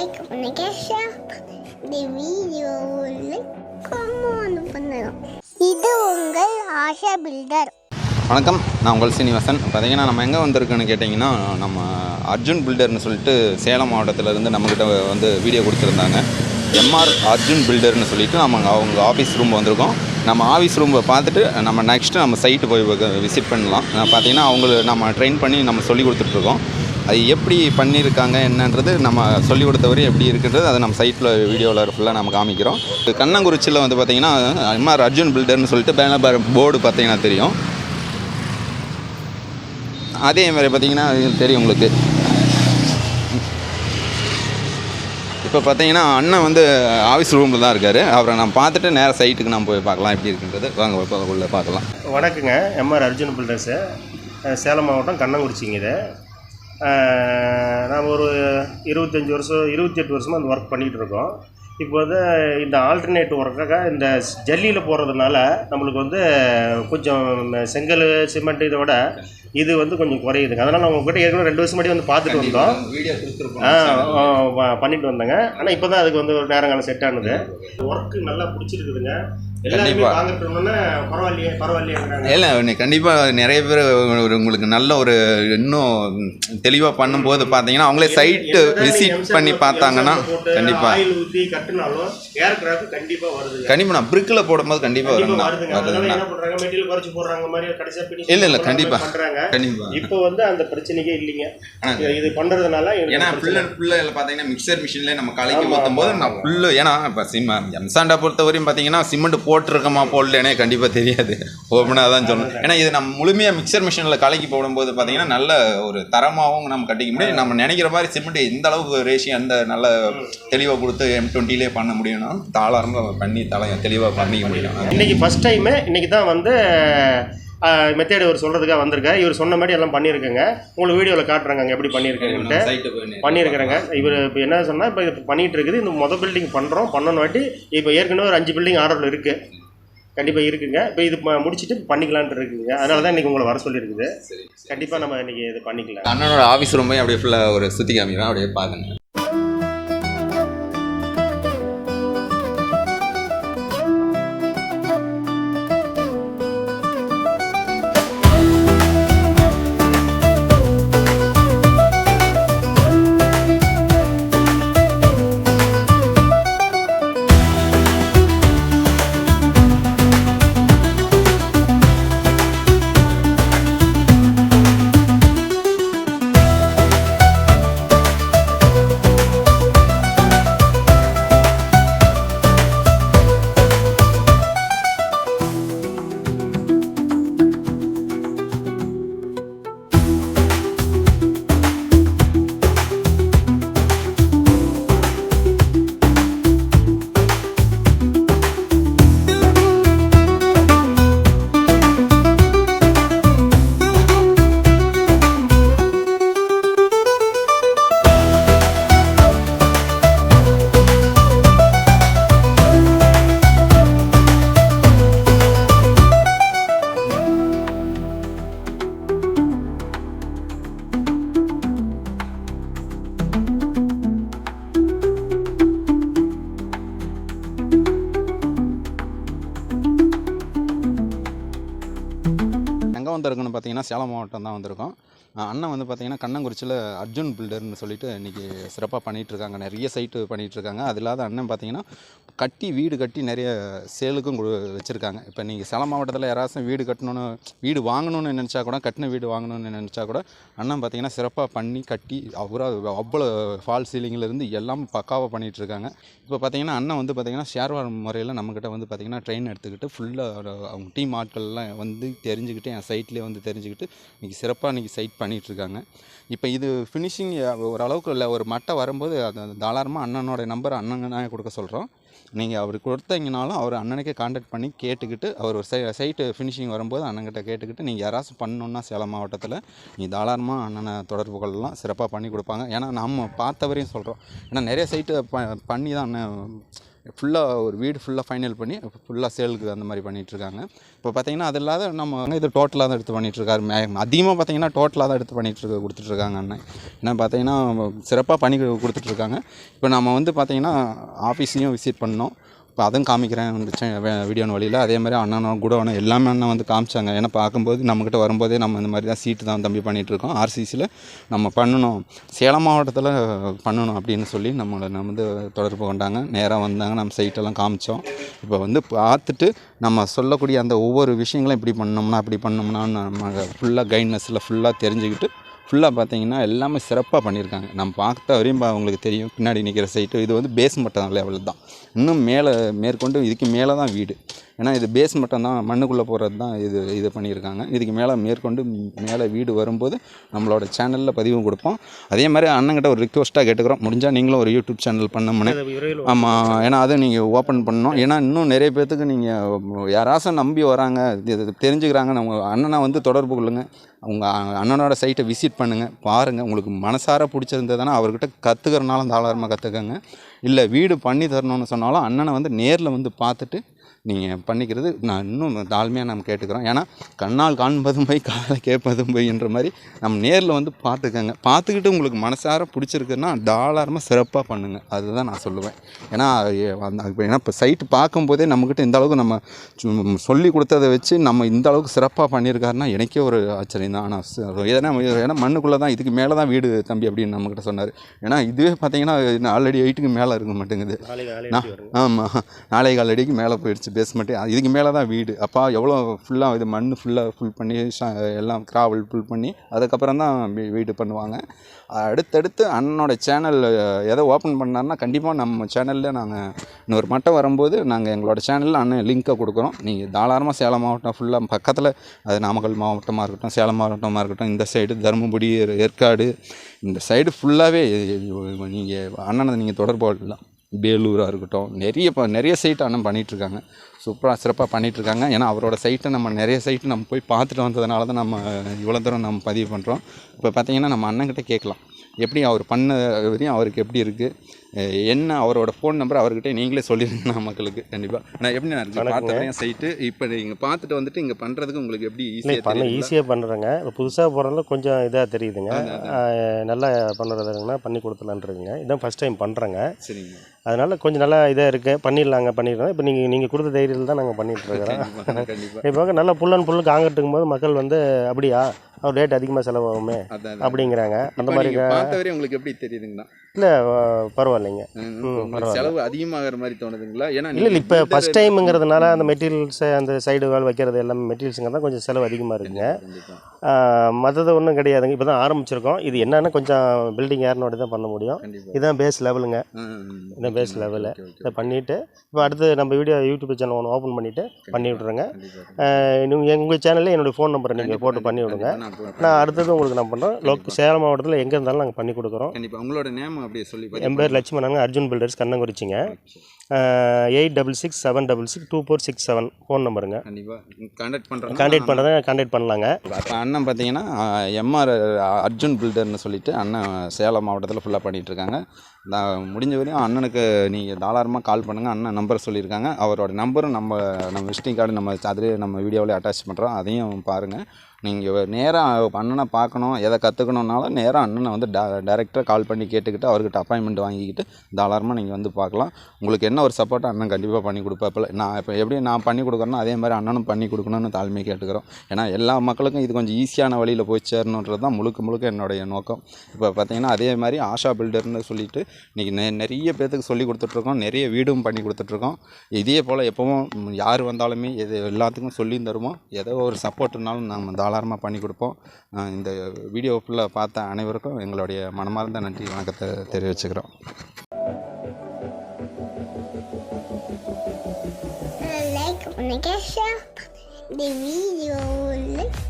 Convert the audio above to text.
Like பண்ணுங்க share இந்த வீடியோவில் கமெண்ட் பண்ணுங்க இது உங்கள் ஆஷா பில்டர் வணக்கம். நான் உங்கள் சீனிவாசன். பார்த்தீங்கன்னா நம்ம எங்கே வந்திருக்கோன்னு கேட்டிங்கன்னா நம்ம அர்ஜுன் பில்டர்னு சொல்லிட்டு சேலம் மாவட்டத்திலேருந்து நம்மக்கிட்ட வந்து வீடியோ கொடுத்துருந்தாங்க. எம்ஆர் அர்ஜுன் பில்டர்னு சொல்லிட்டு நம்ம அவங்க ஆஃபீஸ் ரூம் வந்திருக்கோம். நம்ம ஆஃபீஸ் ரூமை பார்த்துட்டு நம்ம நெக்ஸ்ட்டு நம்ம சைட்டு போய் விசிட் பண்ணலாம். பார்த்தீங்கன்னா அவங்கள நம்ம ட்ரெயின் பண்ணி நம்ம சொல்லி கொடுத்துட்ருக்கோம் அது எப்படி பண்ணியிருக்காங்க என்னன்றது நம்ம சொல்லி கொடுத்தவரை எப்படி இருக்குன்றது அதை நம்ம சைட்டில் வீடியோவில் ஃபுல்லாக நம்ம காமிக்கிறோம். கண்ணங்குறிச்சியில் வந்து பார்த்தீங்கன்னா எம்ஆர் அர்ஜுன் பில்டர்னு சொல்லிட்டு பேனர் போர்டு பார்த்தீங்கன்னா தெரியும். அதே மாதிரி பார்த்தீங்கன்னா தெரியும் உங்களுக்கு. இப்போ பார்த்தீங்கன்னா அண்ணன் வந்து ஆஃபீஸ் ரூமில் தான் இருக்கார். அவரை நான் பார்த்துட்டு நேராக சைட்டுக்கு நான் போய் பார்க்கலாம் எப்படி இருக்குன்றது. வாங்க உள்ளே பார்க்கலாம். வணக்கங்க. எம்ஆர் அர்ஜுன் பில்டர்ஸு சேலம் மாவட்டம் கண்ணங்குறிச்சிங்க இது. நாம் ஒரு இருபத்தஞ்சி வருஷம் இருபத்தெட்டு வருஷமாக அந்த ஒர்க் பண்ணிகிட்டு இருக்கோம் இப்போ வந்து இந்த ஆல்டர்னேட் ஒர்க்காக இந்த ஜல்லியில் போகிறதுனால நம்மளுக்கு வந்து கொஞ்சம் செங்கல் சிமெண்ட் இதை விட இது வந்து கொஞ்சம் குறையுதுங்க. அதனால் நான் உங்ககிட்ட ஏற்கனவே ரெண்டு வருஷம் முன்னாடி வந்து பார்த்துட்டு வந்தோம். வீடியோ கொடுத்துருக்கோம் பண்ணிட்டு வந்தேங்க. ஆனால் இப்போ தான் அதுக்கு வந்து ஒரு நேரங்காலம் செட் ஆனது. ஒர்க்கு நல்லா பிடிச்சிருக்குதுங்க. எல்லாருமே கண்டிப்பா. வாங்கிட்டோம்னா பரவாயில்லையே பரவாயில்லையேங்கிறாங்க. இல்லை கண்டிப்பாக நிறைய பேர் ஒரு உங்களுக்கு நல்ல ஒரு இன்னும் தெளிவாக பண்ணும்போது பார்த்தீங்கன்னா அவங்களே சைட்டு விசிட் பண்ணி பார்த்தாங்கன்னா கண்டிப்பாக கண்டிப்பாக நான் பிரிக்கில் போடும்போது கண்டிப்பாக finish இல்ல, இல்ல, போடுறாங்க, கண்டிப்பா. பண்றாங்க. கண்டிப்பாக இப்போ வந்து அந்த பிரச்சனையே இல்லைங்க. இது- எங்களுக்கு ஏன்னா ஃபுல் அண்ட் ஃபுல்லாக பார்த்தீங்கன்னா மிக்சர் மிஷின்லேயே நம்ம கலக்கி ஊற்றும் போது நான் ஃபுல்லு ஏன்னா இப்போ சிம் எம்சாண்டா பொறுத்த வரையும் பார்த்தீங்கன்னா சிமெண்ட் போட்டிருக்கமா போடலனே கண்டிப்பாக தெரியாது. ஓப்பனாக தான் சொல்லணும் ஏன்னா இது நம்ம முழுமையாக மிக்சர் மிஷினில் கலக்கி போடும்போது பார்த்தீங்கன்னா நல்ல ஒரு தரமாகவும் நம்ம கட்டிக்க முடியும். நம்ம நினைக்கிற மாதிரி சிமெண்ட் எந்த அளவுக்கு ரேஷியோ அந்த நல்ல தெளிவாக கொடுத்து எம் டுவெண்ட்டிலே பண்ண முடியும்னா தாளாரமாக பண்ணி தலை தெளிவாக பண்ணிக்க முடியும். இன்னைக்கு ஃபர்ஸ்ட் டைம் இன்னைக்கு தான் வந்து மெத்தேட் இவர் சொல்றதுக்காக வந்திருக்காரு. இவர் சொன்ன மாதிரி எல்லாம் பண்ணியிருக்கேங்க. உங்களுக்கு வீடியோவில் காட்டுறாங்க அங்க எப்படி பண்ணியிருக்கேன்ட்டு சைட்டு பண்ணியிருக்கிறேங்க. இவர் இப்போ என்ன சொன்னால் இப்போ இது பண்ணிட்டு இருக்குது. இந்த மொதல் பில்டிங் பண்ணுறோம் பண்ணணும் வாட்டி இப்போ ஏற்கனவே ஒரு அஞ்சு பில்டிங் ஆர்டரில் இருக்குது கண்டிப்பாக இருக்குங்க. இப்போ இது முடிச்சிட்டு பண்ணிக்கலான்ட்டு இருக்குங்க. அதனால தான் இன்றைக்கி உங்களை வர சொல்லியிருக்குது. கண்டிப்பாக நம்ம இன்றைக்கி இது பண்ணிக்கலாம். அண்ணனோட ஆஃபீஸ் ரூமையும் அப்படியே ஃபுல்லாக ஒரு சுற்றி காமிக்கிறேன். அப்படியே பாருங்க வந்திருக்குன்னு பார்த்தீங்கன்னா சேலம் மாவட்டம் தான் வந்திருக்கோம். அண்ணன் வந்து பார்த்திங்கன்னா கண்ணங்குறிச்சியில் அர்ஜுன் பில்டர்னு சொல்லிட்டு இன்றைக்கி சிறப்பாக பண்ணிகிட்ருக்காங்க நிறைய சைட்டு பண்ணிகிட்ருக்காங்க அது இல்லாத அண்ணன் பார்த்தீங்கன்னா கட்டி வீடு கட்டி நிறைய சேலுக்கும் வச்சுருக்காங்க. இப்போ நீங்கள் சேலம் மாவட்டத்தில் யாராச்சும் வீடு கட்டணும்னு வீடு வாங்கணும்னு நினச்சா கூட கட்டின வீடு வாங்கணும்னு நினச்சா கூட அண்ணன் பார்த்தீங்கன்னா சிறப்பாக பண்ணி கட்டி அவ்வளோ அவ்வளோ ஃபால் சீலிங்கிலேருந்து எல்லாம் பக்காவாக பண்ணிகிட்டு இருக்காங்க. இப்போ பார்த்தீங்கன்னா அண்ணன் வந்து பார்த்தீங்கன்னா ஷேர்வார் முறையில் நம்மக்கிட்ட வந்து பார்த்தீங்கன்னா ட்ரெயின் எடுத்துக்கிட்டு ஃபுல்லாக அவங்க டீம் ஆட்கள்லாம் வந்து தெரிஞ்சுக்கிட்டு என் சைட்லேயே வந்து தெரிஞ்சுக்கிட்டு இன்றைக்கி சிறப்பாக இன்றைக்கி சைட் பண்ணிகிட்ருக்காங்க இப்போ இது ஃபினிஷிங் ஓரளவுக்கு இல்லை ஒரு மட்டை வரும்போது அது தாராளமாக அண்ணனோட நம்பர் அண்ணன் கொடுக்க சொல்கிறோம் நீங்கள் அவர் கொடுத்தீங்கனாலும் அவர் அண்ணனுக்கே காண்டாக்ட் பண்ணி கேட்டுக்கிட்டு அவர் ஒரு சை சைட்டு ஃபினிஷிங் வரும்போது அண்ணன்கிட்ட கேட்டுக்கிட்டு நீங்கள் யாராச்சும் பண்ணணுன்னா சேலம் மாவட்டத்தில் நீ தாராளமாக அண்ணனை தொடர்பு கொள்ளலாம் சிறப்பாக பண்ணி கொடுப்பாங்க. ஏன்னா நம்ம பார்த்தவரையும் சொல்கிறோம் ஏன்னா நிறைய சைட்டு ப பண்ணி தான் அண்ணன் ஃபுல்லாக ஒரு வீடு ஃபுல்லாக ஃபைனல் பண்ணி ஃபுல்லாக சேலுக்கு அந்த மாதிரி பண்ணிகிட்ருக்காங்க இப்போ பார்த்தீங்கன்னா அது இல்லாத நம்ம இது டோட்டலாக தான் எடுத்து பண்ணிகிட்ருக்காரு மே அதிகமாக பார்த்தீங்கன்னா டோட்டலாக தான் எடுத்து பண்ணிகிட்ருக்க கொடுத்துட்ருக்காங்க அண்ணன். ஏன்னா பார்த்தீங்கன்னா சிறப்பாக பண்ணி கொடுத்துட்ருக்காங்க இப்போ நம்ம வந்து பார்த்தீங்கன்னா ஆஃபீஸையும் விசிட் பண்ணோம். இப்போ அதுவும் காமிக்கிறேன் வீடியோன்னு வழியில். அதே மாதிரி அண்ணனும் குடோனும் எல்லாமே அண்ணன் வந்து காமிச்சாங்க. ஏன்னா பார்க்கும்போது நம்மக்கிட்ட வரும்போதே நம்ம இந்த மாதிரி தான் சீட்டு தான் தம்பி பண்ணிகிட்டு இருக்கோம். ஆர்சிசியில் நம்ம பண்ணணும். சேலம் மாவட்டத்தில் பண்ணணும் அப்படின்னு சொல்லி நம்மளை நம்ம வந்து தொடர்பு கொண்டாங்க. நேராக வந்தாங்க. நம்ம சைட்டெல்லாம் காமிச்சோம். இப்போ வந்து பார்த்துட்டு நம்ம சொல்லக்கூடிய அந்த ஒவ்வொரு விஷயங்களும் இப்படி பண்ணோம்னா அப்படி பண்ணோம்னா நம்ம ஃபுல்லாக கைட்னஸில் ஃபுல்லாக தெரிஞ்சுக்கிட்டு ஃபுல்லாக பார்த்தீங்கன்னா எல்லாமே சிறப்பாக பண்ணியிருக்காங்க. நம்ம பார்த்த வரையும் அவங்களுக்கு உங்களுக்கு தெரியும். பின்னாடி நிற்கிற சைட்டு இது வந்து பேஸ் லெவல் தான். இன்னும் மேலே மேற்கொண்டு இதுக்கு மேலே தான் வீடு. ஏன்னா இது பேஸ் மட்டம் தான் மண்ணுக்குள்ளே போகிறது தான் இது இது பண்ணியிருக்காங்க. இதுக்கு மேலே மேற்கொண்டு மேலே வீடு வரும்போது நம்மளோட சேனலில் பதிவும் கொடுப்போம். அதே மாதிரி அண்ணங்கிட்ட ஒரு ரிக்வஸ்ட்டாக கேட்டுக்கிறோம். முடிஞ்சால் நீங்களும் ஒரு யூடியூப் சேனல் பண்ணோம்னு. ஆமாம் ஏன்னா அதை நீங்கள் ஓப்பன் பண்ணணும். ஏன்னா இன்னும் நிறைய பேர்த்துக்கு நீங்கள் யாராச்சும் நம்பி வராங்க இது தெரிஞ்சுக்கிறாங்க நம்ம அண்ணனை வந்து தொடர்பு கொள்ளுங்க. உங்கள் அண்ணனோட சைட்டை விசிட் பண்ணுங்கள் பாருங்கள் உங்களுக்கு மனசார பிடிச்சிருந்ததுன்னா அவர்கிட்ட கற்றுக்கிறனாலும் தாராளமாக கற்றுக்கங்க இல்லை வீடு பண்ணி தரணும்னு சொன்னாலும் அண்ணனை வந்து நேரில் வந்து பார்த்துட்டு நீங்கள் பண்ணிக்கிறது நான் இன்னும் தாழ்மையாக நம்ம கேட்டுக்கிறோம். ஏன்னா கண்ணால் காண்பதும் போய் காதில் கேட்பதும் போய்ன்ற மாதிரி நம்ம நேரில் வந்து பார்த்துக்கங்க. பார்த்துக்கிட்டு உங்களுக்கு மனசார பிடிச்சிருக்குன்னா தாராளமாக சிறப்பாக பண்ணுங்கள் அதுதான் நான் சொல்லுவேன். ஏன்னா ஏன்னா இப்போ சைட்டு பார்க்கும்போதே நம்மக்கிட்ட இந்த அளவுக்கு நம்ம சொல்லி கொடுத்ததை வச்சு நம்ம இந்த அளவுக்கு சிறப்பாக பண்ணியிருக்காருன்னா எனக்கே ஒரு ஆச்சரியம் தான். ஆனால் ஏன்னா ஏன்னா மண்ணுக்குள்ளே தான் இதுக்கு மேலே தான் வீடு தம்பி அப்படின்னு நம்மக்கிட்ட சொன்னார். ஏன்னா இதுவே பார்த்தீங்கன்னா ஆல்ரெடி எயிட்டுக்கு மேலே இருக்க மாட்டேங்குது. நாளைக்கு நாளைக்கு ஆமாம் நாளை கால் அடிக்கு மேலே போயிடுச்சு. பேஸ்மெண்ட்டு இதுக்கு மேலே தான் வீடு. அப்போ எவ்வளோ ஃபுல்லாக இது மண் ஃபுல்லாக ஃபுல் பண்ணி ச- எல்லாம் கிராவல் ஃபுல் பண்ணி அதுக்கப்புறம் தான் வீ- வீடு பண்ணுவாங்க. அடுத்தடுத்து அண்ணனோட சேனல் எதை ஓப்பன் பண்ணாருன்னா கண்டிப்பாக நம்ம சேனலில் நாங்கள் இன்னொரு மட்டம் வரும்போது நாங்கள் எங்களோட சேனலில் அண்ணன் லிங்க்கை கொடுக்குறோம். நீங்கள் தாராளமாக சேலம் மாவட்டம் ஃபுல்லாக பக்கத்தில் அது நாமக்கல் மாவட்டமாக இருக்கட்டும் சேலம் மாவட்டமாக இருக்கட்டும் இந்த சைடு தருமபுரி ஏற்காடு இந்த சைடு ஃபுல்லாகவே நீங்கள் அண்ணனை நீங்கள் தொடர்பு கொள்ளலாம். பேலூராக இருக்கட்டும் நிறைய இப்போ நிறைய சைட் அண்ணன் பண்ணிகிட்ருக்காங்க சூப்பராக சிறப்பாக பண்ணிகிட்ருக்காங்க ஏன்னா அவரோட சைட்டை நம்ம நிறைய சைட்டு நம்ம போய் பார்த்துட்டு வந்ததுனால தான் நம்ம இவ்வளோ தூரம் நம்ம பதிவு பண்ணுறோம் இப்போ பார்த்தீங்கன்னா நம்ம அண்ணன்கிட்ட கேட்கலாம். எப்படி அவர் பண்ண வரையும் அவருக்கு எப்படி இருக்குது என்ன அவரோட ஃபோன் நம்பர் அவர்கிட்ட நீங்களே சொல்லிடுங்க மக்களுக்கு. கண்டிப்பாக நான் எப்படி நான் பார்த்த வரையும் சைட்டு இப்போ நீங்கள் பார்த்துட்டு வந்துட்டு இங்கே பண்ணுறதுக்கு உங்களுக்கு எப்படி ஈஸியாக பண்ண ஈஸியாக பண்ணுறேங்க இப்போ புதுசாக போகிறதுல கொஞ்சம் இதாக தெரியுதுங்க. நல்லா பண்ணுறதுங்கன்னா பண்ணி கொடுத்துலான்ருக்குங்க இதான் ஃபஸ்ட் டைம் பண்ணுறேங்க சரிங்க. அதனால கொஞ்சம் நல்லா இதாக இருக்குது பண்ணிடலாங்க பண்ணிடுறோம் இப்போ நீங்கள் நீங்கள் கொடுத்த தைரியத்தில் தான் நாங்கள் கண்டிப்பாக இப்போ நல்லா புல் அண்ட் புல்லு காங்கிட்டுக்கும் போது மக்கள் வந்து அப்படியா? அவர் ரேட் அதிகமாக செலவாகுமே அப்படிங்கிறாங்க. அந்த மாதிரி உங்களுக்கு எப்படி தெரியுதுங்கண்ணா? இல்லை பரவாயில்லைங்க. செலவு அதிகமாகிற மாதிரி தோணுதுங்களா? ஏன்னா இல்லை இப்போ ஃபஸ்ட் டைமுங்கிறதுனால அந்த மெட்டீரியல்ஸ் அந்த சைடு வால் வைக்கிறது எல்லாமே மெட்டீரியல்ஸுங்க தான் கொஞ்சம் செலவு அதிகமாக இருக்குங்க. மற்றது ஒன்றும் கிடையாதுங்க. இப்போ தான் ஆரம்பிச்சிருக்கோம். இது என்னன்னா கொஞ்சம் பில்டிங் ஏறினோட தான் பண்ண முடியும். இதுதான் பேஸ் லெவலுங்க. இதான் பேஸ் லெவலு. இதை பண்ணிவிட்டு இப்போ அடுத்து நம்ம வீடியோ யூடியூப் சேனல் ஒன்று ஓப்பன் பண்ணிவிட்டு பண்ணி விட்ருங்க நீங்கள் உங்கள் சேனலில் என்னுடைய ஃபோன் நம்பரை நீங்கள் போட்டு பண்ணி விடுங்க நான் அடுத்தது உங்களுக்கு நான் பண்ணுறோம் லோக் சேலம் மாவட்டத்தில் எங்கே இருந்தாலும் நாங்கள் பண்ணி கொடுக்குறோம். கண்டிப்பா. உங்களோட நேம் அப்படியே சொல்லி என் பேர் லட்சுமணனுங்க Arjun builders கண்ணங்குறிச்சிங்க. Eight double six seven double six two four six seven phone நம்பருங்க கண்டிப்பா. கான்டாக்ட் பண்றேன் கான்டாக்ட் பண்ணுறதை கான்டாக்ட் பண்ணலாங்க. அண்ணன் பார்த்தீங்கன்னா எம்ஆர் அர்ஜுன் பில்டர்னு சொல்லிட்டு அண்ணன் சேலம் மாவட்டத்தில் ஃபுல்லாக பண்ணிட்டு இருக்காங்க. நான் முடிஞ்ச வரையும் அண்ணனுக்கு நீங்கள் தாராளமாக கால் பண்ணுங்கள் அண்ணன் நம்பர் சொல்லியிருக்காங்க. அவரோட நம்பரும் நம்ம நம்ம விசிட்டிங் கார்டு நம்ம அதிலே நம்ம வீடியோவில் அட்டாச் பண்ணுறோம் அதையும் பாருங்கள் நீங்கள் நேராக அண்ணனை பார்க்கணும் எதை கற்றுக்கணுன்னாலும் நேராக அண்ணனை வந்து டே டேரெக்டாக கால் பண்ணி கேட்டுக்கிட்டு அவர்கிட்ட அப்பாயின்மெண்ட் வாங்கிக்கிட்டு தாராளமாக நீங்கள் வந்து பார்க்கலாம். உங்களுக்கு என்ன ஒரு சப்போர்ட் அண்ணன் கண்டிப்பாக பண்ணி கொடுப்பாப்பில். நான் இப்போ எப்படி நான் பண்ணி கொடுக்குறேனோ அதே மாதிரி அண்ணனும் பண்ணி கொடுக்கணும்னு தாழ்மை கேட்டுக்கிறோம். ஏன்னா எல்லா மக்களுக்கும் இது கொஞ்சம் ஈஸியான வழியில் போய் சேரணுன்றது தான் முழுக்க முழுக்க என்னுடைய நோக்கம். இப்போ பார்த்தீங்கன்னா அதே மாதிரி ஆஷா பில்டர்னு சொல்லிட்டு இன்றைக்கி நெ நிறைய பேர்த்துக்கு சொல்லி கொடுத்துட்ருக்கோம். நிறைய வீடும் பண்ணி கொடுத்துட்ருக்கோம். இதே போல் எப்போவும் யார் வந்தாலுமே எது எல்லாத்துக்கும் சொல்லியும் தருவோம். ஏதோ ஒரு சப்போர்ட்னாலும் நம்ம தாராளமாக பண்ணி கொடுப்போம். இந்த வீடியோ ஃபுல்லாக பார்த்த அனைவருக்கும் எங்களுடைய மனமார்ந்த நன்றி வணக்கத்தை தெரிவிச்சுக்கிறோம். லைக் பண்ணுங்க ஷேர் பண்ணுங்க இந்த வீடியோவில் கமெண்ட்